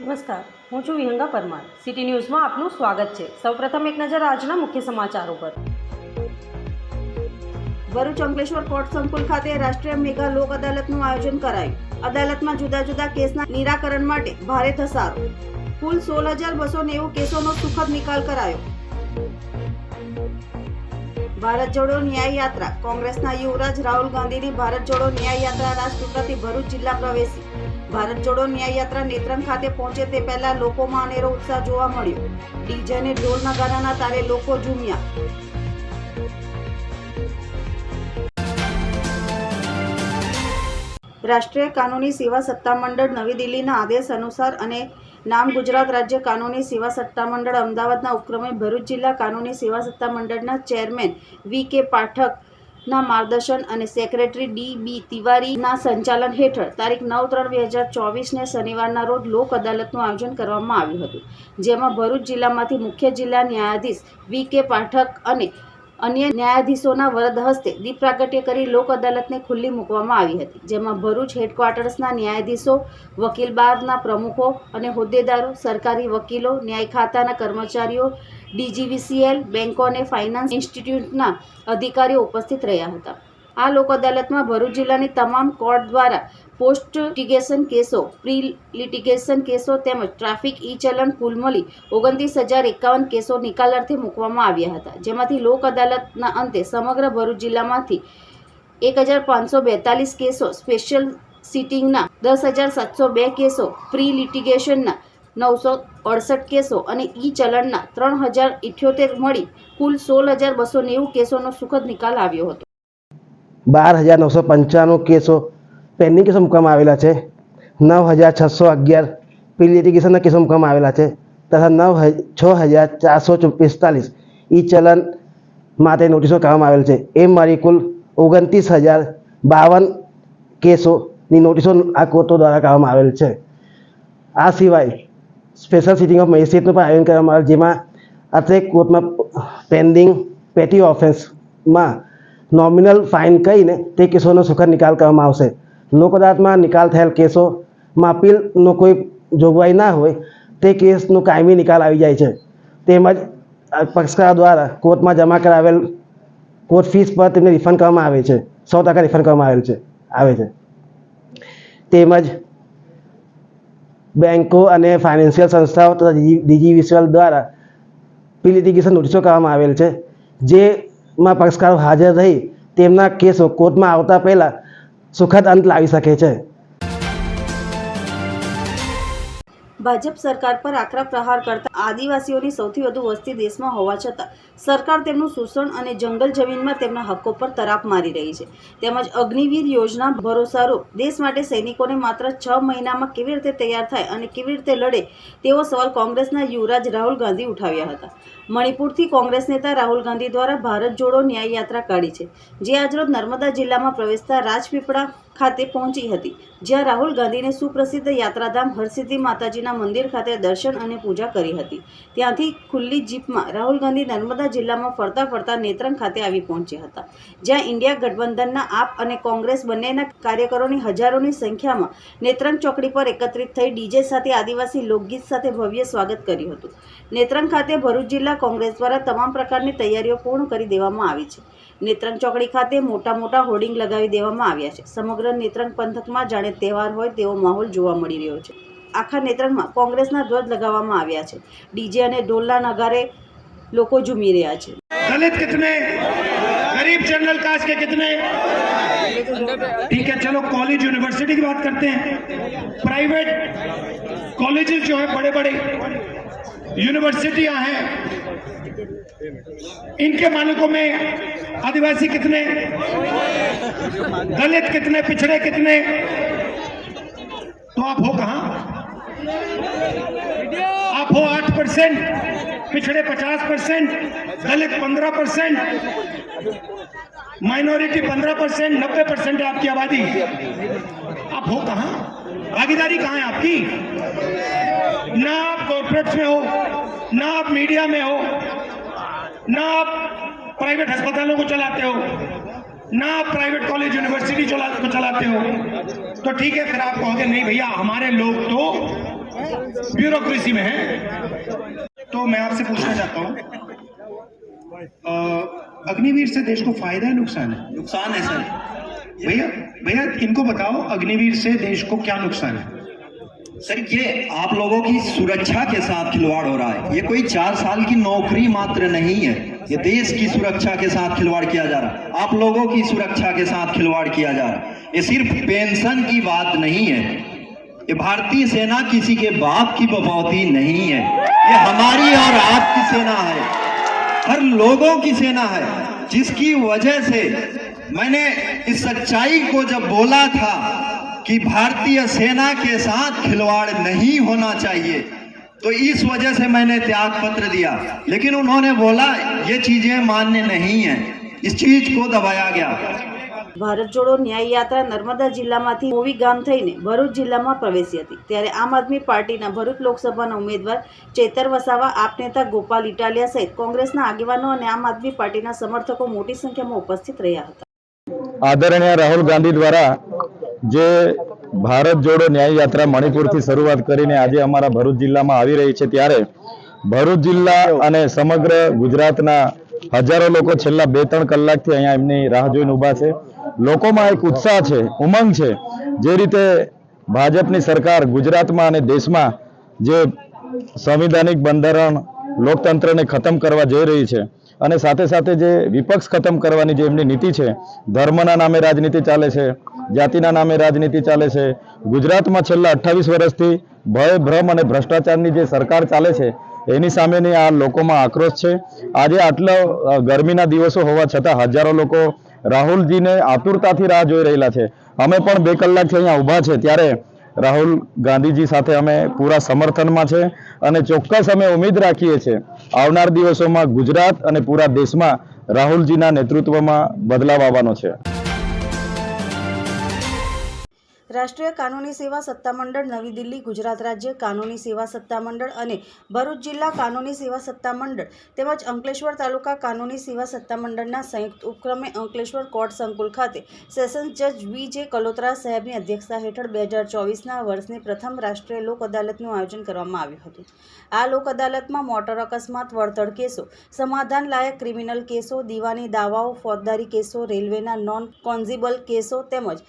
નમસ્કાર, હું છું વિહંગા પરમાર. સિટી ન્યૂઝમાં આપનું સ્વાગત છે. સૌપ્રથમ એક નજર આજના મુખ્ય સમાચારો પર. ભરૂચ અંકલેશ્વર કોર્ટ સંકુલ ખાતે રાષ્ટ્રીય મેગા લોક અદાલતનું આયોજન કરાયું. અદાલતમાં જુદા જુદા કેસના નિરાકરણ માટે ભારે ધસારો. કુલ સોળ હજાર બસો નેવું કેસોનો સુખદ નિકાલ કરાયો. ભારત જોડો ન્યાય યાત્રા. કોંગ્રેસના યુવરાજ રાહુલ ગાંધીની ભારત જોડો ન્યાય યાત્રા ભરૂચ જિલ્લા પ્રવેશી. ભારત જોડો ન્યાય યાત્રા નેત્રંગ ખાતે પહોંચે તે પહેલા લોકોમાં અનેરો ઉત્સાહ જોવા મળ્યો. ડીજે અને ઢોલ નગારાના તારે લોકો ઝૂમ્યા. રાષ્ટ્રીય કાનૂની સેવા સત્તામંડળ નવી દિલ્હીના આદેશ અનુસાર અને નામ ગુજરાત રાજ્ય કાનૂની સેવા સત્તામંડળ અમદાવાદના ઉપક્રમે ભરૂચ જિલ્લા કાનૂની સેવા સત્તામંડળના ચેરમેન વી કે પાઠકના માર્ગદર્શન અને સેક્રેટરી ડી બી તિવારીના સંચાલન હેઠળ તારીખ નવ ત્રણ બે હજાર ચોવીસને શનિવારના રોજ લોક અદાલતનું આયોજન કરવામાં આવ્યું હતું, જેમાં ભરૂચ જિલ્લામાંથી મુખ્ય જિલ્લા ન્યાયાધીશ વી કે પાઠક અને અન્ય ન્યાયાધીશોના વરદ હસ્તે દીપ પ્રાગટ્ય કરી લોક અદાલતને ખુલ્લી મૂકવામાં આવી હતી, જેમાં ભરૂચ હેડક્વાર્ટર્સના ન્યાયાધીશો, વકીલ બારના પ્રમુખો અને હોદ્દેદારો, સરકારી વકીલો, ન્યાય ખાતાના કર્મચારીઓ ડીજીવીસીએલ બેન્કો અને ફાઇનાન્સ ઇન્સ્ટિટ્યૂટના અધિકારીઓ ઉપસ્થિત રહ્યા હતા. આ લોક અદાલતમાં ભરૂચ જિલ્લાની તમામ કોર્ટ દ્વારા પોસ્ટ લિટિગેશન કેસો, પ્રી લિટિગેશન કેસો તેમજ ટ્રાફિક ઈ ચલણ કુલ મળી ઓગણત્રીસ હજાર એકાવન કેસો નિકાલ અર્થે મૂકવામાં આવ્યા હતા. જેમાંથી લોક અદાલતના અંતે સમગ્ર ભરૂચ જિલ્લામાંથી એક હજાર પાંચસો બેતાલીસ કેસો સ્પેશિયલ સિટિંગના, દસ હજાર સાતસો બે કેસો પ્રી લિટિગેશનના નવસો અડસઠ કેસો અને ઈ ચલણના ત્રણ હજાર ઇઠ્યોતેર મળી કુલ સોળ હજાર બસો નેવું કેસોનો સુખદ નિકાલ આવ્યો હતો. બાર હજાર નવસો પંચાણું કેસો પેન્ડિંગ કેસો મૂકવામાં આવેલા છે. નવ હજાર છસો અગિયાર પ્રી લિટિગેશનના કેસો મૂકવામાં આવેલા છે. તથા નવ છ હજાર ચારસો પિસ્તાલીસ ઈ ચલણ માટે નોટિસો કરવામાં આવેલ છે. એમ મારી કુલ ઓગણત્રીસ હજાર બાવન કેસોની નોટિસો આ કોર્ટો દ્વારા કરવામાં આવેલ છે. આ સિવાય સ્પેશિયલ સિટિંગ ઓફ મેજિસ્ટ્રેટનું પણ આયોજન કરવામાં આવેલ, જેમાં અત્રે કોર્ટમાં પેન્ડિંગ પેટી ઓફેન્સમાં નોમિનલ ફાઇન કહીને તે કેસોનો સુખદ નિકાલ કરવામાં આવશે. લોક અદાલતમાં નિકાલ થયેલ કેસોમાં અપીલનો કોઈ જોગવાઈ ના હોય, તે કેસનો કાયમી નિકાલ આવી જાય છે. તેમજ પક્ષકાર દ્વારા કોર્ટમાં જમા કરાવેલ કોર્ટ ફીસ પર તેમને રિફંડ કરવામાં આવે છે. સો ટકા રિફંડ કરવામાં આવેલ છે. આવે છે. તેમજ બેન્કો અને ફાઇનાન્શિયલ સંસ્થાઓ તથા ડીજીવીસીએલ દ્વારા પ્રી લિટિગેશન નોટિસો કરવામાં આવેલ છે. જેમાં પક્ષકારો હાજર રહી તેમના કેસો કોર્ટમાં આવતા પહેલાં સુખદ અંત લાવી શકે છે. ભાજપ સરકાર પર આકરા પ્રહાર કરતા આદિવાસીઓની સૌથી વધુ વસ્તી દેશમાં હોવા છતાં સરકાર તેમનું શોષણ અને જંગલ જમીનમાં તેમના હક્કો પર તરાપ મારી રહી છે. તેમજ અગ્નિવીર યોજના ભરોસારૂપ દેશ માટે સૈનિકોને માત્ર છ મહિનામાં કેવી રીતે તૈયાર થાય અને કેવી રીતે લડે તેવો સવાલ કોંગ્રેસના યુવરાજ રાહુલ ગાંધી ઉઠાવ્યા હતા. મણિપુરથી કોંગ્રેસ નેતા રાહુલ ગાંધી દ્વારા ભારત જોડો ન્યાય યાત્રા કાઢી છે. જે આજરોજ નર્મદા જિલ્લામાં પ્રવેશતા રાજપીપળા ખાતે પહોંચી હતી, જ્યાં રાહુલ ગાંધીને સુપ્રસિદ્ધ યાત્રાધામ હરસિદ્ધિ માતાજીના મંદિર ખાતે દર્શન અને પૂજા કરી હતી. ત્યાંથી ખુલ્લી જીપમાં રાહુલ ગાંધી નર્મદા જિલ્લામાં ફરતા ફરતા નેત્રંગ ખાતે આવી પહોંચ્યા હતા, જ્યાં ઇન્ડિયા ગઠબંધનના આપ અને કોંગ્રેસ બંનેના કાર્યકરોની હજારોની સંખ્યામાં નેત્રંગ ચોકડી પર એકત્રિત થઈ ડીજે સાથે આદિવાસી લોકગીત સાથે ભવ્ય સ્વાગત કર્યું હતું. નેત્રંગ ખાતે ભરૂચ જિલ્લા કોંગ્રેસ દ્વારા તમામ પ્રકારની તૈયારીઓ પૂર્ણ કરી દેવામાં આવી છે. નેત્રંગ ચોકડી ખાતે મોટા મોટા હોર્ડિંગ લગાવી દેવામાં આવ્યા છે. સમગ્ર નેત્રંગ પંથકમાં જાણે તહેવાર હોય તેવો માહોલ જોવા મળી રહ્યો છે આખા નેત્રંગમાં કોંગ્રેસના ધ્વજ લગાવવામાં આવ્યા છે ડીજે અને ઢોલના નગારે લોકો ઝૂમી રહ્યા છે दलित कितने गरीब जनरल कास्ट के कितने ठीक है चलो कॉलेज यूनिवर्सिटी की बात करते हैं प्राइवेट कॉलेजेस जो है बड़े बड़े यूनिवर्सिटियां हैं इनके मालिकों में आदिवासी कितने? दलित कितने? पिछड़े कितने? तो आप हो कहा? आप हो आठ परसेंट, पिछड़े पचास परसेंट, दलित पंद्रह परसेंट, माइनॉरिटी पंद्रह परसेंट, नब्बे परसेंट है आपकी आबादी। आप हो कहा? भागीदारी कहाँ है आपकी? ना आप कॉर्पोरेट्स में हो, ना आप मीडिया में हो ना आप प्राइवेट अस्पतालों को चलाते हो ना आप प्राइवेट कॉलेज यूनिवर्सिटी चला को चलाते हो तो ठीक है फिर आप कहोगे नहीं भैया हमारे लोग तो ब्यूरोक्रेसी में है। तो मैं आपसे पूछना चाहता हूँ अग्निवीर से देश को फ़ायदा है नुकसान है? नुकसान है सर। भैया भैया इनको बताओ अग्निवीर से देश को क्या नुकसान है? सर, ये आप लोगों की सुरक्षा के साथ खिलवाड़ हो रहा है। ये कोई चार साल की नौकरी मात्र नहीं है। ये देश की सुरक्षा के साथ खिलवाड़ किया जा रहा है। आप लोगों की सुरक्षा के साथ खिलवाड़ किया जा रहा है। ये सिर्फ़ पेंशन की बात नहीं है। ये भारतीय सेना किसी के बाप की बपौती नहीं है। ये हमारी और आपकी सेना है। हर लोगों की सेना है। जिसकी वजह से मैंने इस सच्चाई को जब बोला था कि भारतीय सेना के साथ खिलवाड़ नहीं होना चाहिए तो इस वजह से मैंने त्याग पत्र दिया लेकिन उन्होंने बोला ये चीजें मान्य नहीं है इस चीज को दबाया गया ભારત જોડો ન્યાય યાત્રા નર્મદા જિલ્લામાંથી મોવી ગામ થઈને ભરૂચ જિલ્લામાં પ્રવેશી હતી ત્યારે આમ આદમી પાર્ટીના ભરૂચ લોકસભાના ઉમેદવાર ચેતર વસાવા આપ નેતા ગોપાલ ઇટાલિયા સહિત કોંગ્રેસના આગેવાનો અને આમ આદમી પાર્ટીના સમર્થકો મોટી સંખ્યામાં ઉપસ્થિત રહ્યા હતા આદરણીય રાહુલ ગાંધી દ્વારા જે ભારત જોડો ન્યાય યાત્રા મણિપુરથી શરૂઆત કરીને આજે અમારા ભરૂચ જિલ્લામાં આવી રહી છે ત્યારે ભરૂચ જિલ્લા અને સમગ્ર ગુજરાતના હજારો લોકો છેલ્લા બે ત્રણ કલાકથી અહીંયા એમની રાહ જોઈને ઊભા છે. લોકોમાં એક ઉત્સાહ છે, ઉમંગ છે, જે રીતે ભાજપની સરકાર ગુજરાતમાં અને દેશમાં જે સંવિધાનિક બંધારણ લોકતંત્રને ખતમ કરવા જઈ રહી છે અને સાથે સાથે જે વિપક્ષ ખતમ કરવાની જે એમની નીતિ છે, ધર્મના નામે રાજનીતિ ચાલે છે જાતિના નામે રાજનીતિ ચાલે છે. ગુજરાતમાં છેલ્લા અઠ્ઠાવીસ વર્ષથી ભય, ભ્રમ અને ભ્રષ્ટાચારની જે સરકાર ચાલે છે, એની સામેની આ લોકોમાં આક્રોશ છે. આજે આટલા ગરમીના દિવસો હોવા છતાં હજારો લોકો રાહુલજીને આતુરતાથી રાહ જોઈ રહેલા છે. અમે પણ બે કલાકથી અહીંયા ઊભા છે, ત્યારે રાહુલ ગાંધીજી સાથે અમે પૂરા સમર્થનમાં છે અને ચોક્કસ અમે ઉમેદ રાખીએ છીએ, આવનાર દિવસોમાં ગુજરાત અને પૂરા દેશમાં રાહુલજીના નેતૃત્વમાં બદલાવ આવવાનો છે. રાષ્ટ્રીય કાનૂની સેવા સત્તામંડળ, નવી દિલ્હી, ગુજરાત રાજ્ય કાનૂની સેવા સત્તામંડળ અને ભરૂચ જિલ્લા કાનૂની સેવા સત્તામંડળ તેમજ અંકલેશ્વર તાલુકા કાનૂની સેવા સત્તામંડળના સંયુક્ત ઉપક્રમે અંકલેશ્વર કોર્ટ સંકુલ ખાતે સેશન્સ જજ વી જે કલોત્રા સાહેબની અધ્યક્ષતા હેઠળ બે હજાર ચોવીસના વર્ષની પ્રથમ રાષ્ટ્રીય લોક અદાલતનું આયોજન કરવામાં આવ્યું હતું. આ લોક અદાલતમાં મોટર અકસ્માત, વળતર કેસો, સમાધાન લાયક ક્રિમિનલ કેસો, દીવાની દાવાઓ, ફોજદારી કેસો, રેલવેના નોન કોન્ઝિબલ કેસો તેમજ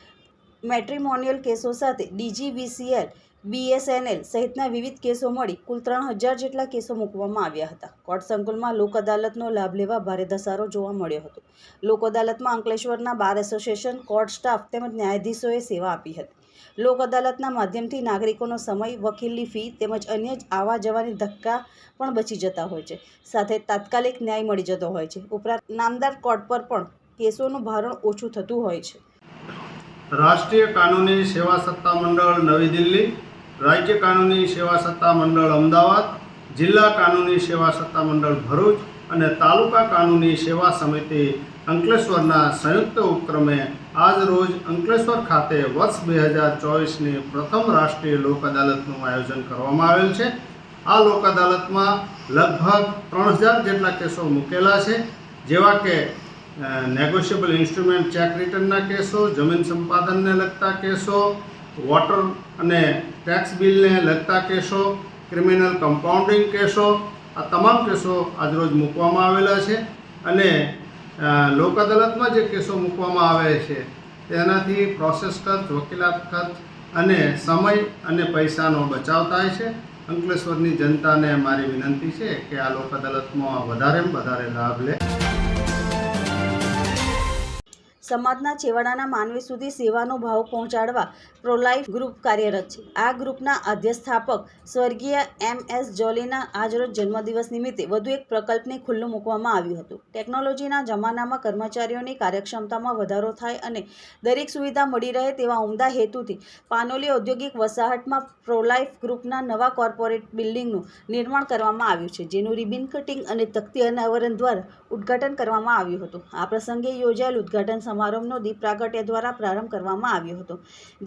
મેટ્રિમોનિયલ કેસો સાથે ડીજીવીસીએલ, બીએસએનએલ સહિતના વિવિધ કેસો મળી કુલ ત્રણ હજાર જેટલા કેસો મૂકવામાં આવ્યા હતા. કોર્ટ સંકુલમાં લોક અદાલતનો લાભ લેવા ભારે ધસારો જોવા મળ્યો હતો. લોક અદાલતમાં અંકલેશ્વરના બાર એસોસિએશન કોર્ટ સ્ટાફ તેમજ ન્યાયાધીશોએ સેવા આપી હતી. લોક અદાલતના માધ્યમથી નાગરિકોનો સમય, વકીલની ફી તેમજ અન્ય આવા જવાની ધક્કા પણ બચી જતા હોય છે. સાથે તાત્કાલિક ન્યાય મળી જતો હોય છે. ઉપરાંત નામદાર કોર્ટ પર પણ કેસોનું ભારણ ઓછું થતું હોય છે. રાષ્ટ્રીય કાનૂની સેવા સત્તા મંડળ નવી દિલ્હી, રાજ્ય કાનૂની સેવા સત્તા મંડળ અમદાવાદ, જિલ્લા કાનૂની સેવા સત્તા મંડળ ભરૂચ અને તાલુકા કાનૂની સેવા સમિતિ અંકલેશ્વરના સંયુક્ત ઉપક્રમે આજ રોજ અંકલેશ્વર ખાતે વર્ષ બે હજાર ચોવીસની પ્રથમ રાષ્ટ્રીય લોક અદાલતનું આયોજન કરવામાં આવેલ છે. આ લોક અદાલતમાં લગભગ ત્રણ હજાર જેટલા કેસો મૂકેલા છે, જેવા કે નેગોશિયેબલ ઇન્સ્ટ્રુમેન્ટ ચેક રિટર્નના કેસો, જમીન સંપાદનને લગતા કેસો વોટર અને ટેક્સ બિલને લગતા કેસો ક્રિમિનલ કમ્પાઉન્ડિંગ કેસો, આ તમામ કેસો આજરોજ મૂકવામાં આવેલા છે અને લોક અદાલતમાં જે કેસો મૂકવામાં આવે છે, તેનાથી પ્રોસેસ ખર્ચ, વકીલાત ખર્ચ અને સમય અને પૈસાનો બચાવ થાય છે. અંકલેશ્વરની જનતાને મારી વિનંતી છે કે આ લોક અદાલતમાં વધારેમાં વધારે લાભ લે. સમાજના છેવાડાના માનવી સુધી સેવાનો ભાવ પહોંચાડવા પ્રોલાઇફ ગ્રુપ કાર્યરત છે. આ ગ્રુપના અધ્યસ્થાપક સ્વર્ગીય એમ એસ જોલીના આજરોજ જન્મદિવસ નિમિત્તે વધુ એક પ્રકલ્પને ખુલ્લું મૂકવામાં આવ્યું હતું. ટેકનોલોજીના જમાનામાં કર્મચારીઓની કાર્યક્ષમતામાં વધારો થાય અને દરેક સુવિધા મળી રહે તેવા ઉમદા હેતુથી પાનોલી ઔદ્યોગિક વસાહતમાં પ્રોલાઇફ ગ્રુપના નવા કોર્પોરેટ બિલ્ડિંગનું નિર્માણ કરવામાં આવ્યું છે, જેનું રિબિન કટિંગ અને તકતી અનાવરણ દ્વારા ઉદ્ઘાટન કરવામાં આવ્યું હતું. આ પ્રસંગે યોજાયેલ ઉદ્ઘાટન સમારંભનો દીપ પ્રાગટ્ય દ્વારા પ્રારંભ કરવામાં આવ્યો હતો.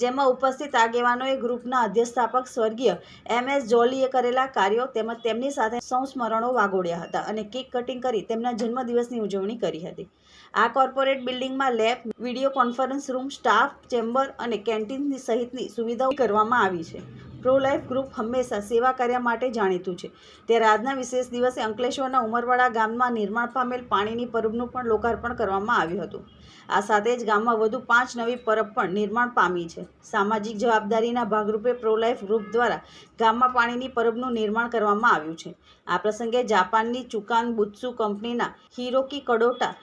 જેમાં ઉપસ્થિત આગેવાનોએ ગ્રુપના અધ્યસ્થાપક સ્વર્ગીય એમ એસ જોલીએ કરેલા કાર્યો તેમજ તેમની સાથે સંસ્મરણો વાગોડ્યા હતા અને કેક કટિંગ કરી તેમના જન્મદિવસની ઉજવણી કરી હતી. આ કોર્પોરેટ બિલ્ડિંગમાં lab, video conference room, staff, chamber અને કેન્ટીન સહિતની સુવિધાઓ કરવામાં આવી છે. પ્રો લાઈફ ગ્રુપ હંમેશા સેવા કાર્ય માટે જાણીતું છે. ત્યારે આજના વિશેષ દિવસે અંકલેશ્વરના ઉમરવાડા ગામમાં નિર્માણ પામેલ પાણીની પરબનું પણ લોકાર્પણ કરવામાં આવ્યું હતું. આ સાથે જ ગામમાં વધુ પાંચ નવી પરબ પણ નિર્માણ પામી છે. સામાજિક જવાબદારીના ભાગરૂપે પ્રોલાઇફ ગ્રુપ દ્વારા ગામમાં પાણીની પરબનું નિર્માણ કરવામાં આવ્યું છે. આ પ્રસંગે જાપાનની ચુકાન બુત્સુ કંપનીના હિરોકી કડોટા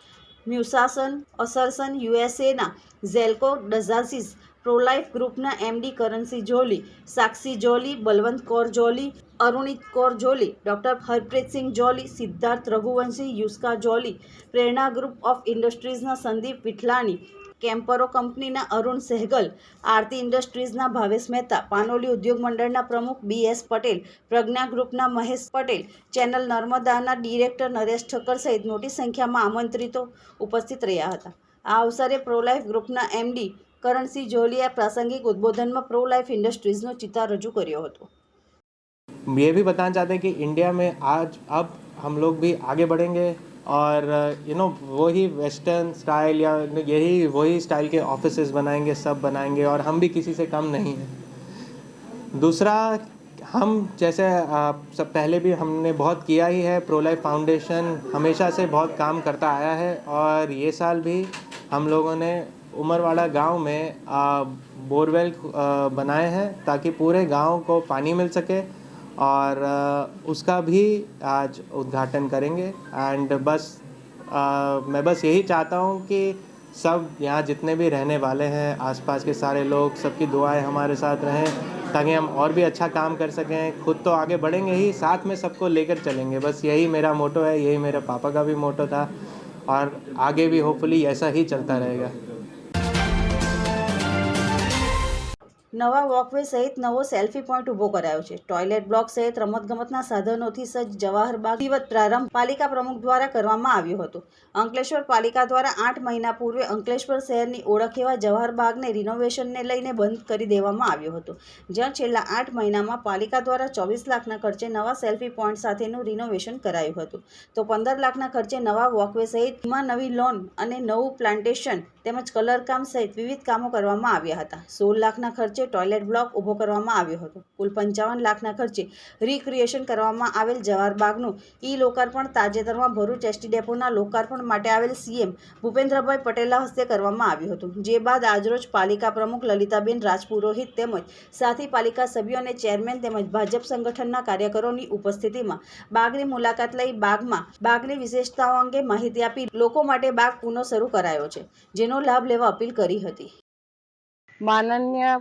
મ્યુસાસન, અસરસન યુએસએના ઝેલ્કો ડઝાસીસ પ્રોલાઇફ ગ્રુપના MD currency Jolly, Sakshi Jolly, Balwant Kaur Jolly Arunit Kaur Jolly, doctor Harpreetsingh Jolly, Siddharth Raghuvanshi, Yuska Jolly, Prerna group of ઇન્ડસ્ટ્રીઝના Sandeep Vithlani, કેમ્પરો કંપનીના અરુણ સહેગલ, આરતી ઇન્ડસ્ટ્રીઝના ભાવેશ મહેતા, પાનોલી ઉદ્યોગ મંડળના પ્રમુખ બી એસ પટેલ, પ્રજ્ઞા ગ્રુપના મહેશ પટેલ, ચેનલ નર્મદાના ડિરેક્ટર નરેશ ઠક્કર સહિત મોટી સંખ્યામાં આમંત્રિતો ઉપસ્થિત રહ્યા હતા. આ અવસરે પ્રોલાઇફ ગ્રુપના એમડી કરણસિંહ જોલીએ પ્રાસંગિક ઉદ્બોધનમાં પ્રો લાઈફ ઇન્ડસ્ટ્રીઝનો ચિતાર રજૂ કર્યો હતો. ये भी बताना चाहते हैं कि इंडिया में आज, अब हम लोग भी आगे बढ़ेंगे और यू नो वही वेस्टर्न स्टाइल या यही, वही स्टाइल के ऑफ़िस बनाएँगे, सब बनाएँगे और हम भी किसी से कम नहीं हैं। दूसरा, हम जैसे सब पहले भी हमने बहुत किया ही है प्रो लाइफ फाउंडेशन हमेशा से बहुत काम करता आया है और ये साल भी हम लोगों ने उमरवाड़ा गाँव में बोरवेल बनाए हैं ताकि पूरे गाँव को पानी मिल सके और उसका भी आज उद्घाटन करेंगे। एंड बस मैं बस यही चाहता हूँ कि सब यहाँ जितने भी रहने वाले हैं, आसपास के सारे लोग, सबकी दुआएँ हमारे साथ रहें, ताकि हम और भी अच्छा काम कर सकें। खुद तो आगे बढ़ेंगे ही, साथ में सबको लेकर चलेंगे। बस यही मेरा मोटो है, यही मेरे पापा का भी मोटो था, और आगे भी होपफुली ऐसा ही चलता रहेगा। નવા વોકવે સહિત નવો સેલ્ફી પોઈન્ટ ઊભો કરાયો છે. ટોયલેટ બ્લોક સહિત રમતગમતના સાધનોથી સજ્જ જવાહર બાગ પ્રારંભ પાલિકા પ્રમુખ દ્વારા કરવામાં આવ્યો હતો. અંકલેશ્વર પાલિકા દ્વારા આઠ મહિના પૂર્વે અંકલેશ્વર શહેરની ઓળખ એવા જવાહર બાગને રિનોવેશનને લઈને બંધ કરી દેવામાં આવ્યો હતો. જ્યાં છેલ્લા આઠ મહિનામાં પાલિકા દ્વારા ચોવીસ લાખના ખર્ચે નવા સેલ્ફી પોઈન્ટ સાથેનું રિનોવેશન કરાયું હતું. તો પંદર લાખના ખર્ચે નવા વોકવે સહિતમાં નવી લોન અને નવું પ્લાન્ટેશન તેમજ કલરકામ સહિત વિવિધ કામો કરવામાં આવ્યા હતા. સોળ લાખના ખર્ચે ટોયલેટ બ્લોક ઊભો કરવામાં આવ્યો હતો. કુલ પંચાવન લાખના ખર્ચે રિક્રિએશન કરવામાં આવેલ જવાહર બાગનું ઈ લોકાર્પણ તાજેતરમાં ભરૂચ એસટી ડેપોના લોકાર્પણ માટે આવેલ સીએમ ભૂપેન્દ્રભાઈ પટેલના હસ્તે કરવામાં આવ્યું હતું. જે બાદ આજરોજ પાલિકા પ્રમુખ લલિતાબેન રાજપુરોહિત તેમજ સાથી પાલિકા સભ્યો અને ચેરમેન તેમજ ભાજપ સંગઠનના કાર્યકરોની ઉપસ્થિતિમાં બાગની મુલાકાત લઈ બાગમાં બાગની વિશેષતાઓ અંગે માહિતી આપી લોકો માટે બાગ પુનઃ શરૂ કરાયો છે, જેનો લાભ લેવા અપીલ કરી હતી. માનનીય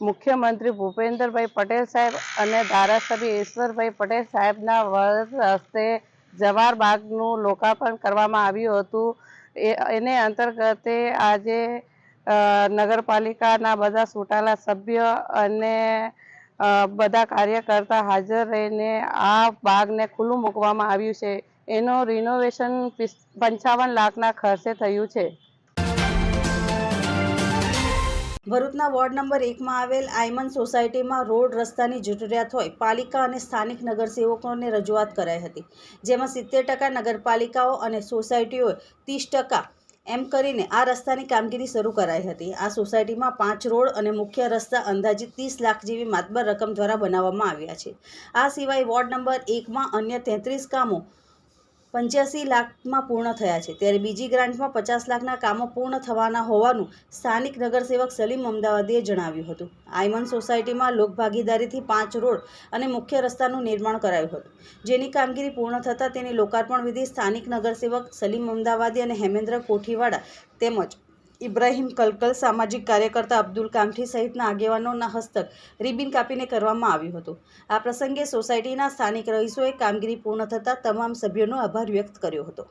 મુખ્યમંત્રી ભૂપેન્દ્રભાઈ પટેલ સાહેબ અને ધારાસભ્ય ઈશ્વરભાઈ પટેલ સાહેબના વર હસ્તે જવાહર બાગનું લોકાર્પણ કરવામાં આવ્યું હતું. એ, એને અંતર્ગતે આજે નગરપાલિકાના બધા સુટાલા સભ્ય અને બધા કાર્યકર્તા હાજર રહીને આ બાગને ખુલ્લું મૂકવામાં આવ્યું છે. એનું રિનોવેશન પંચાવન લાખના ખર્ચે થયું છે. ભરૂચના વોર્ડ નંબર એકમાં આવેલ આયમન સોસાયટીમાં રોડ રસ્તાની જરૂરિયાત હોય, પાલિકા અને સ્થાનિક નગરસેવકોને રજૂઆત કરાઈ હતી, જેમાં સિત્તેર ટકા નગરપાલિકાઓ અને સોસાયટીઓએ ત્રીસ ટકા એમ કરીને આ રસ્તાની કામગીરી શરૂ કરાઈ હતી. આ સોસાયટીમાં પાંચ રોડ અને મુખ્ય રસ્તા અંદાજિત ત્રીસ લાખ જેવી માતબર રકમ દ્વારા બનાવવામાં આવ્યા છે. આ સિવાય વોર્ડ નંબર એકમાં અન્ય તેત્રીસ કામો પંચ્યાસી લાખમાં પૂર્ણ થયા છે. ત્યારે બીજી ગ્રાન્ટમાં પચાસ લાખના કામો પૂર્ણ થવાના હોવાનું સ્થાનિક નગરસેવક સલીમ અમદાવાદીએ જણાવ્યું હતું. આયમન સોસાયટીમાં લોકભાગીદારીથી પાંચ રોડ અને મુખ્ય રસ્તાનું નિર્માણ કરાયું હતું. જેની કામગીરી પૂર્ણ થતાં તેની લોકાર્પણ વિધિ સ્થાનિક નગરસેવક સલીમ અમદાવાદી અને હેમેન્દ્ર કોઠીવાડા તેમજ ઇબ્રાહિમ કલકલ, સામાજિક કાર્યકર્તા અબ્દુલ કામઠી સહિતના આગેવાનોના હસ્તક રિબિન કાપીને કરવામાં આવ્યું હતું. આ પ્રસંગે સોસાયટીના સ્થાનિક રહીશોએ કામગીરી પૂર્ણ થતાં તમામ સભ્યોનો આભાર વ્યક્ત કર્યો હતો.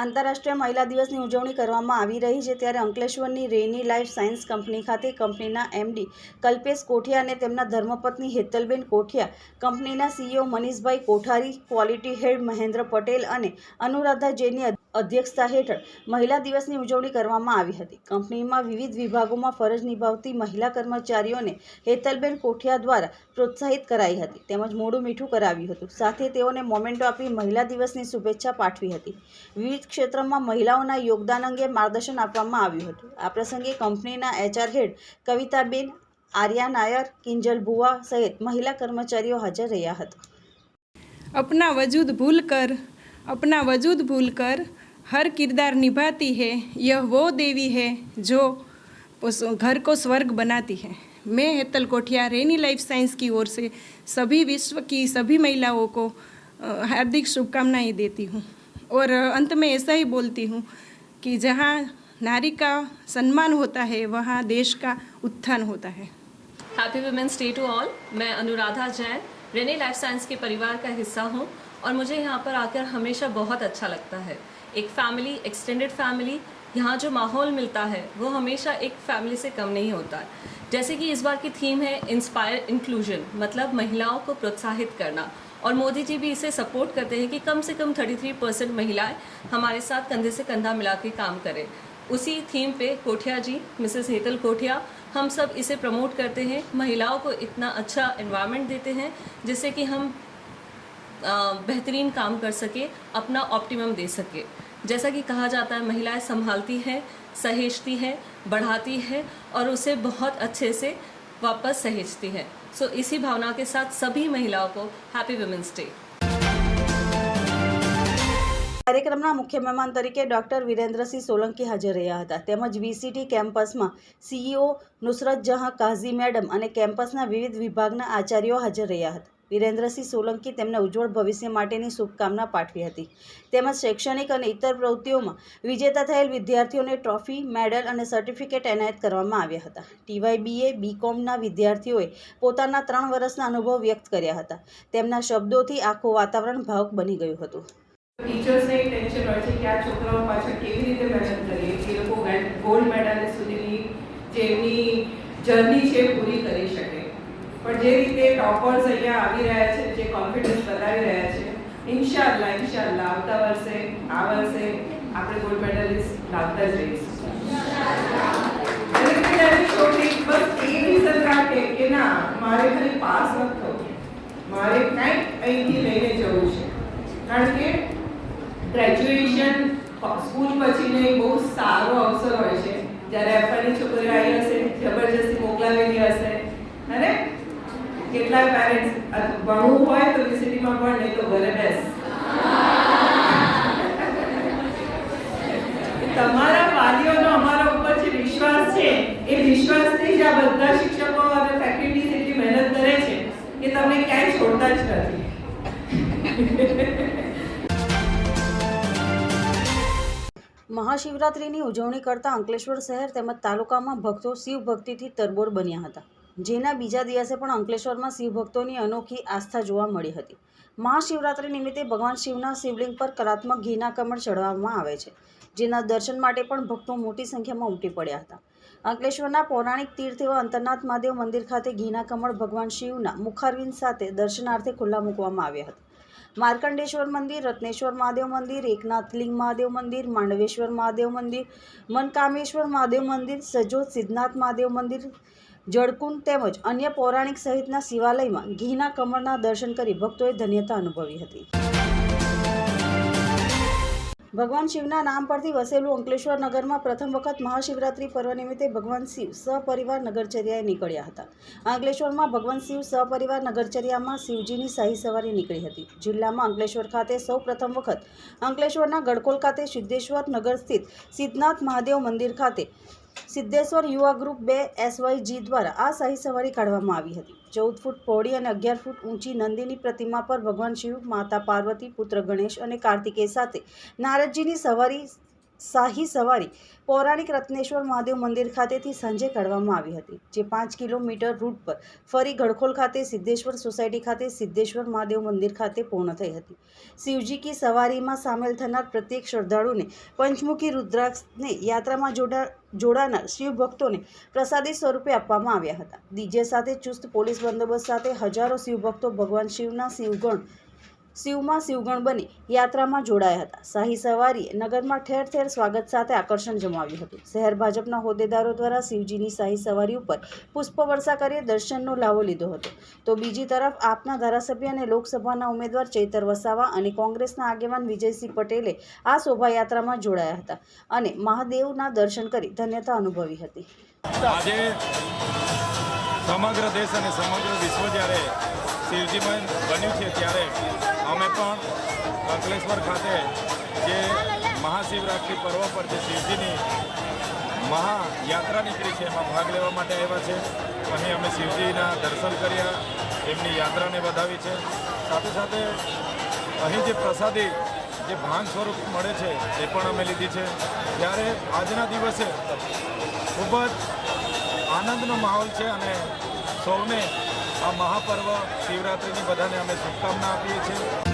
આંતરરાષ્ટ્રીય મહિલા દિવસની ઉજવણી કરવામાં આવી રહી છે ત્યારે અંકલેશ્વરની રેની લાઈફ સાયન્સ કંપની ખાતે કંપનીના એમડી કલ્પેશ કોઠિયા અને તેમના ધર્મપત્ની હેતલબેન કોઠિયા, કંપનીના સીઈઓ મનીષભાઈ કોઠારી, ક્વોલિટી હેડ મહેન્દ્ર પટેલ અને અનુરાધા જૈની અધ્યક્ષતા હેઠળ મહિલા દિવસની ઉજવણી કરવામાં આવી હતી. કંપનીમાં વિવિધ વિભાગોમાં ફરજ નિભાવતી મહિલા કર્મચારીઓને હેતલબેન કોઠિયા દ્વારા પ્રોત્સાહિત કરાઈ હતી તેમજ મોડું મીઠું કરાવ્યું હતું. સાથે તેઓને મોમેન્ટો આપી મહિલા દિવસની શુભેચ્છા પાઠવી હતી. વિવિધ ક્ષેત્રમાં મહિલાઓના યોગદાન અંગે માર્ગદર્શન આપવામાં આવ્યું હતું. આ પ્રસંગે કંપનીના એચઆર હેડ કવિતાબેન, આર્યા નાયર, કિંજલ ભુવા સહિત મહિલા કર્મચારીઓ હાજર રહ્યા હતા. અપના વજૂદ ભૂલ કર अपना वजूद भूल कर हर किरदार निभाती है, यह वो देवी है जो उस घर को स्वर्ग बनाती है। मैं Hetal Kothiya Reni life science की ओर से सभी विश्व की सभी महिलाओं को हार्दिक शुभकामनाएँ देती हूँ। और अंत में ऐसा ही बोलती हूँ कि जहाँ नारी का सम्मान होता है, वहाँ देश का उत्थान होता है। Happy women's day to all मैं Anuradha Jain, Reni life science के परिवार का हिस्सा हूँ। और मुझे यहाँ पर आकर हमेशा बहुत अच्छा लगता है। एक फैमिली एक्सटेंडेड फैमिली यहाँ जो माहौल मिलता है, वो हमेशा एक फैमिली से कम नहीं होता। है जैसे कि इस बार की थीम है इंस्पायर इंक्लूजन मतलब महिलाओं को प्रोत्साहित करना। और मोदी जी भी इसे सपोर्ट करते हैं कि कम से कम 33 परसेंट महिलाएँ हमारे साथ कंधे से कंधा मिला के काम करें। उसी थीम पे कोठिया जी मिसेस हेतल कोठिया हम सब इसे प्रमोट करते हैं। महिलाओं को इतना अच्छा एनवायरनमेंट देते हैं, जिससे कि हम बेहतरीन काम कर सके अपना ऑप्टिमम दे सके जैसा कि कहा जाता है महिलाएं संभालती हैं सहेजती हैं बढ़ाती है और उसे बहुत अच्छे से वापस सहेजती हैं सो इसी भावना के साथ सभी महिलाओं को हैप्पी वुमेंस डे કાર્યક્રમના મુખ્ય મહેમાન તરીકે ડોક્ટર વિરેન્દ્રસિંહ સોલંકી હાજર રહ્યા હતા તેમજ વીસીટી કેમ્પસમાં સીઈઓ નુસરત જહાં કાઝી મેડમ અને કેમ્પસના વિવિધ વિભાગના આચાર્યો હાજર રહ્યા હતા વિરેન્દ્રસિંહ સોલંકી તેમના ઉજ્જવળ ભવિષ્ય માટેની શુભકામના પાઠવી હતી. તેમજ શૈક્ષણિક અને ઇતર પ્રવૃત્તિઓમાં વિજેતા થયેલ વિદ્યાર્થીઓને ટ્રોફી, મેડલ અને સર્ટિફિકેટ એનાયત કરવામાં આવ્યા હતા. ટીવાયબીએ બીકોમના વિદ્યાર્થીઓએ પોતાના ત્રણ વર્ષના અનુભવ વ્યક્ત કર્યા હતા. તેમના શબ્દોથી આખું વાતાવરણ ભાવુક બની ગયું હતું. ટીચર્સને એક ટેન્શન હોય છે કે આ છોકરાઓ પાછળ કેવી રીતે મહેનત કરીએ? એ લોકો ગોલ્ડ મેડલ સુધીની જે એમની જર્ની છે પૂરી પણ જે રીતે ટોપર્સ અહીંયા આવી રહ્યા છે, જે કોન્ફિડન્સ બતાવી રહ્યા છે ઇન્શાલ્લાહ ઇન્શાલ્લાહ આવતા વર્ષે, આ વર્ષે આપણે ગોલ્ડ મેડલિસ્ટ લાવતા જ રહીશું. કે ના, મારે ખાલી પાસ નથી મારે કંઈક અહીંથી લઈને જવું છે. કારણ કે ગ્રેજ્યુએશન સ્કૂલ પછીનો બહુ સારો અવસર હોય છે. જ્યારે એફઆઈની છોકરીઓ આવી હશે, જબરજસ્તી મોકલાવેલી હશે અને કેટલાક પેરેન્ટ્સ ભણવું હોય તો યુનિવર્સિટીમાં પણ નહીં તો ઘરે બેસ. તમારા વાલીઓનો અમારા ઉપર જે વિશ્વાસ છે, એ વિશ્વાસથી જ આ બધા શિક્ષકો અને ફેકલ્ટીઝ એટલી મહેનત કરે છે કે તમને ક્યાંય છોડતા જ નથી. મહાશિવરાત્રિની ઉજવણી કરતા અંકલેશ્વર શહેર તેમજ તાલુકામાં ભક્તો શિવ ભક્તિથી તરબોળ બન્યા હતા. જેના બીજા દિવસે પણ અંકલેશ્વરમાં શિવભક્તોની અનોખી આસ્થા જોવા મળી હતી. મહાશિવરાત્રિ નિમિત્તે ભગવાન શિવના શિવલિંગ પર કલાત્મક ઘીના કમળ ચડાવવામાં આવે છે, જેના દર્શન માટે પણ ભક્તો મોટી સંખ્યામાં ઉમટી પડ્યા હતા. અંકલેશ્વરના પૌરાણિક તીર્થ એવા અંતરનાથ મહાદેવ મંદિર ખાતે ઘીના કમળ ભગવાન શિવના મુખારવિંદ સાથે દર્શનાર્થે ખુલ્લા મૂકવામાં આવ્યા હતા. માર્કંડેશ્વર મંદિર, રત્નેશ્વર મહાદેવ મંદિર એકનાથલિંગ મહાદેવ મંદિર, માંડવેશ્વર મહાદેવ મંદિર, મનકામેશ્વર મહાદેવ મંદિર, સજોદ સિદ્ધનાથ મહાદેવ મંદિર જળકુંડ તેમજ અન્ય પૌરાણિક સહિતના શિવાલયમાં ઘીના કમળના દર્શન કરી ભક્તોએ ધન્યતા અનુભવી હતી. ભગવાન શિવના નામ પરથી વસેલું અંકલેશ્વર નગરમાં પ્રથમ વખત મહાશિવરાત્રિ પર્વ નિમિત્તે ભગવાન શિવ સપરિવાર નગરચર્યાએ નીકળ્યા હતા. અંકલેશ્વરમાં ભગવાન શિવ સપરિવાર નગરચર્યામાં શિવજીની શાહી સવારી નીકળી હતી. જિલ્લામાં અંકલેશ્વર ખાતે સૌ પ્રથમ વખત અંકલેશ્વરના ગડકોલ ખાતે સિદ્ધેશ્વર નગર સ્થિત સિદ્ધનાથ મહાદેવ મંદિર ખાતે સિદ્ધેશ્વર યુવા ગ્રુપ બે એસવાયજી દ્વારા આ શાહી સવારી કાઢવામાં આવી હતી. ચૌદ ફૂટ પહોળી અને અગિયાર ફૂટ ઊંચી નંદીની પ્રતિમા પર ભગવાન શિવ, માતા પાર્વતી, પુત્ર ગણેશ અને કાર્તિકેય સાથે નારદજીની સવારી શાહી સવારી પૌરાણિક રત્નેશ્વર મહાદેવ મંદિર ખાતેથી સાંજે કાઢવામાં આવી હતી, જે પાંચ કિલોમીટર રૂટ પર ફરી ગડખોલ ખાતે સિદ્ધેશ્વર સોસાયટી ખાતે સિદ્ધેશ્વર મહાદેવ મંદિર ખાતે પૂર્ણ થઈ હતી. શિવજી કી સવારીમાં સામેલ થનાર પ્રત્યેક શ્રદ્ધાળુને પંચમુખી રુદ્રાક્ષને યાત્રામાં જોડા, જોડાનાર શિવ ભક્તોને પ્રસાદી સ્વરૂપે આપવામાં આવ્યા હતા. ડીજે સાથે ચુસ્ત પોલીસ બંદોબસ્ત સાથે હજારો શિવભક્તો ભગવાન શિવના શિવગણ શિવમાં શિવગણ બની યાત્રામાં જોડાયા હતા. શાહી સવારીએ નગરમાં ઠેર ઠેર સ્વાગત સાથે આકર્ષણ જમાવ્યું હતું. શહેર ભાજપના હોદ્દેદારો દ્વારા શિવજીની શાહી સવારી ઉપર પુષ્પવર્ષા કરી દર્શનનો લાવો લીધો હતો. તો બીજી તરફ આપના ધારાસભ્ય અને લોકસભાના ઉમેદવાર ચૈતર વસાવા અને કોંગ્રેસના આગેવાન વિજયસિંહ પટેલે આ શોભાયાત્રામાં જોડાયા હતા અને મહાદેવના દર્શન કરી ધન્યતા અનુભવી હતી. સમગ્ર દેશ અને સમગ્ર વિશ્વ જ્યારે શિવજીમય બન્યું છે, ત્યારે અમે પણ અંકલેશ્વર ખાતે જે મહાશિવરાત્રિ પર્વ પર જે શિવજીની મહાયાત્રા નીકળી છે, એમાં ભાગ લેવા માટે આવ્યા છે. અહીં અમે શિવજીના દર્શન કર્યા, એમની યાત્રાને વધાવી છે. સાથે સાથે અહીં જે પ્રસાદી, જે ભાંગ સ્વરૂપ મળે છે, એ પણ અમે લીધી છે. ત્યારે આજના દિવસે ખૂબ જ આનંદનો માહોલ છે અને સૌને આ મહાપર્વ શિવરાત્રિની બધાને અમે શુભકામના આપીએ છીએ.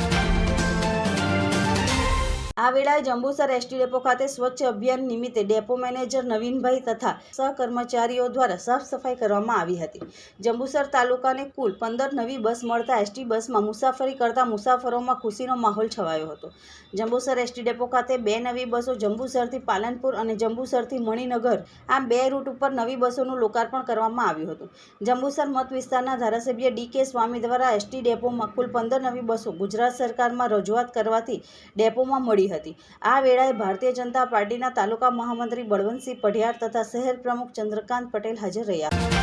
આ વેળાએ જંબુસર એસટી ડેપો ખાતે સ્વચ્છ અભિયાન નિમિત્તે ડેપો મેનેજર નવીનભાઈ તથા સહકર્મચારીઓ દ્વારા સાફ સફાઈ કરવામાં આવી હતી. જંબુસર તાલુકાને કુલ પંદર નવી બસ મળતા એસટી બસમાં મુસાફરી કરતા મુસાફરોમાં ખુશીનો માહોલ છવાયો હતો. જંબુસર એસટી ડેપો ખાતે બે નવી બસો જંબુસરથી પાલનપુર અને જંબુસરથી મણિનગર આમ બે રૂટ ઉપર નવી બસોનું લોકાર્પણ કરવામાં આવ્યું હતું. જંબુસર મત વિસ્તારના ધારાસભ્ય ડી કે સ્વામી દ્વારા એસટી ડેપોમાં કુલ પંદર નવી બસો ગુજરાત સરકારમાં રજૂઆત કરવાથી ડેપોમાં મળી હતી. આ વેળાએ ભારતીય જનતા પાર્ટીના તાલુકા મહામંત્રી બળવંતસિંહ પઢિયાર તથા શહેર પ્રમુખ ચંદ્રકાંત પટેલ હાજર રહ્યા.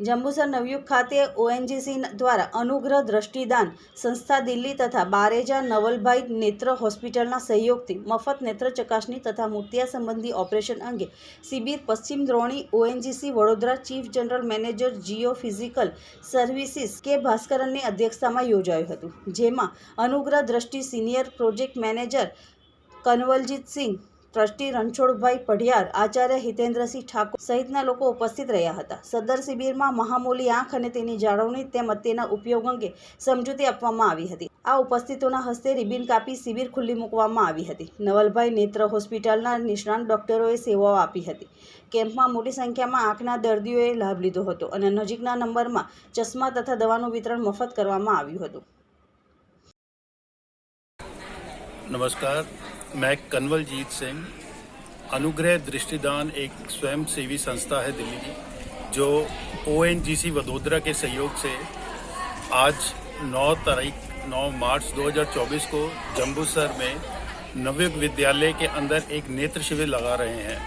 જંબુસર નવયુગ ખાતે ઓએનજીસી દ્વારા અનુગ્રહ દ્રષ્ટિદાન સંસ્થા દિલ્હી તથા બારેજા નવલભાઈ નેત્ર હોસ્પિટલના સહયોગથી મફત નેત્ર ચકાસણી તથા મોતિયા સંબંધી ઓપરેશન અંગે શિબિર પશ્ચિમ દ્રોણી ONGC Vadodara chief general manager geophysical services K ભાસ્કરનની અધ્યક્ષતામાં યોજાયું હતું, જેમાં Anugrah Drishti senior project manager Kanwaljit Singh trustee રણછોડભાઈ પઢિયાર, આચાર્ય હિતેન્દ્રસિંહ ઠાકોર સહિતના લોકો ઉપસ્થિત રહ્યા હતા. સદર શિબિરમાં મહામૂલી આંખ અને તેની જાળવણી તેમજ તેના ઉપયોગ અંગે સમજૂતી આપવામાં આવી હતી. આ ઉપસ્થિતોના હસ્તે રિબિન કાપી શિબિર ખુલ્લી મૂકવામાં આવી હતી. નવલભાઈ નેત્ર હોસ્પિટલના નિષ્ણાંત ડોક્ટરોએ સેવાઓ આપી હતી. કેમ્પમાં મોટી સંખ્યામાં આંખના દર્દીઓએ લાભ લીધો હતો અને નજીકના નંબરમાં ચશ્મા તથા દવાનું વિતરણ મફત કરવામાં આવ્યું હતું. નમસ્કાર. मैं कन्वलजीत सिंह, अनुग्रह दृष्टिदान एक स्वयं सेवी संस्था है दिल्ली की, जो ओ एन जी सी वडोदरा के सहयोग से आज 9 तारीख 9 मार्च 2024 को जम्बूसर में नवयुग विद्यालय के अंदर एक नेत्र शिविर लगा रहे हैं,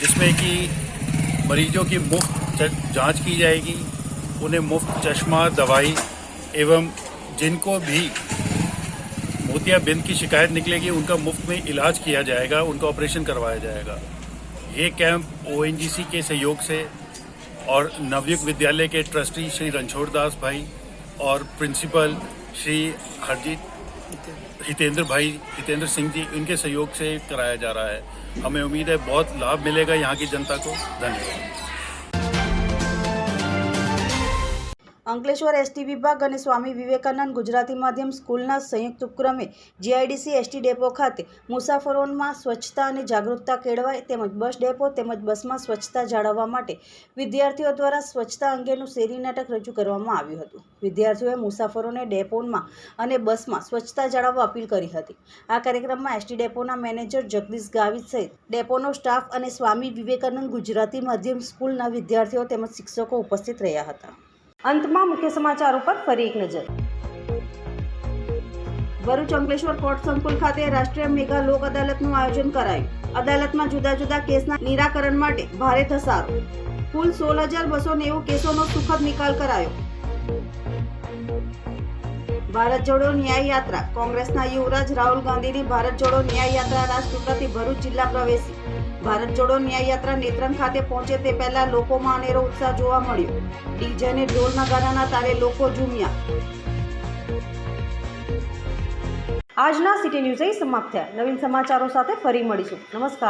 जिसमें कि मरीजों की मुफ़्त जाँच की जाएगी, उन्हें मुफ़्त चश्मा, दवाई एवं जिनको भी मोतियाबिंद की शिकायत निकलेगी, उनका मुफ़्त में इलाज किया जाएगा, उनका ऑपरेशन करवाया जाएगा। ये कैंप ओएनजीसी के सहयोग से और नवयुग विद्यालय के ट्रस्टी श्री रणछोड़ दास भाई और प्रिंसिपल श्री हरजीत हितेंद्र भाई, हितेंद्र सिंह जी, इनके सहयोग से कराया जा रहा है। हमें उम्मीद है बहुत लाभ मिलेगा यहाँ की जनता को। धन्यवाद। અંકલેશ્વર એસટી વિભાગ અને સ્વામી વિવેકાનંદ ગુજરાતી માધ્યમ સ્કૂલના સંયુક્ત ઉપક્રમે જીઆઈડીસી એસટી ડેપો ખાતે મુસાફરોમાં સ્વચ્છતા અને જાગૃતતા કેળવાય તેમજ બસ ડેપો તેમજ બસમાં સ્વચ્છતા જાળવવા માટે વિદ્યાર્થીઓ દ્વારા સ્વચ્છતા અંગેનું શેરી નાટક રજૂ કરવામાં આવ્યું હતું. વિદ્યાર્થીઓએ મુસાફરોને ડેપોમાં અને બસમાં સ્વચ્છતા જાળવવા અપીલ કરી હતી. આ કાર્યક્રમમાં એસટી ડેપોના મેનેજર જગદીશ ગાવિત સહિત ડેપોનો સ્ટાફ અને સ્વામી વિવેકાનંદ ગુજરાતી માધ્યમ સ્કૂલના વિદ્યાર્થીઓ તેમજ શિક્ષકો ઉપસ્થિત રહ્યા હતા. અંતમાં મુખ્ય સમાચારો પર ફરી એક નજર. ભરૂચ અંકલેશ્વર કોર્ટ સંકુલ ખાતે રાષ્ટ્રીય મેગા લોક અદાલતનું આયોજન કરાયું. અદાલતમાં જુદા જુદા કેસના નિરાકરણ માટે ભારે ધસારો કુલ સોળ હજાર બસો નેવું કેસોનો સુખદ નિકાલ કરાયો. ભારત જોડો ન્યાય યાત્રા. કોંગ્રેસના યુવરાજ રાહુલ ગાંધીની ભારત જોડો ન્યાય યાત્રા રાજપીપળાથી ભરૂચ જિલ્લા પ્રવેશી. ભારત જોડો ન્યાય નેત્રંગ ખાતે પહોંચે તે પહેલા લોકોમાં અનેરો ઉત્સાહ જોવા મળ્યો. ડીજે ને ઢોલ નગારાના તારે લોકો ઝૂમ્યા. આજના સિટી ન્યૂઝ અહીં સમાપ્ત થયા. નવીન સમાચારો સાથે ફરી મળીશું. નમસ્કાર.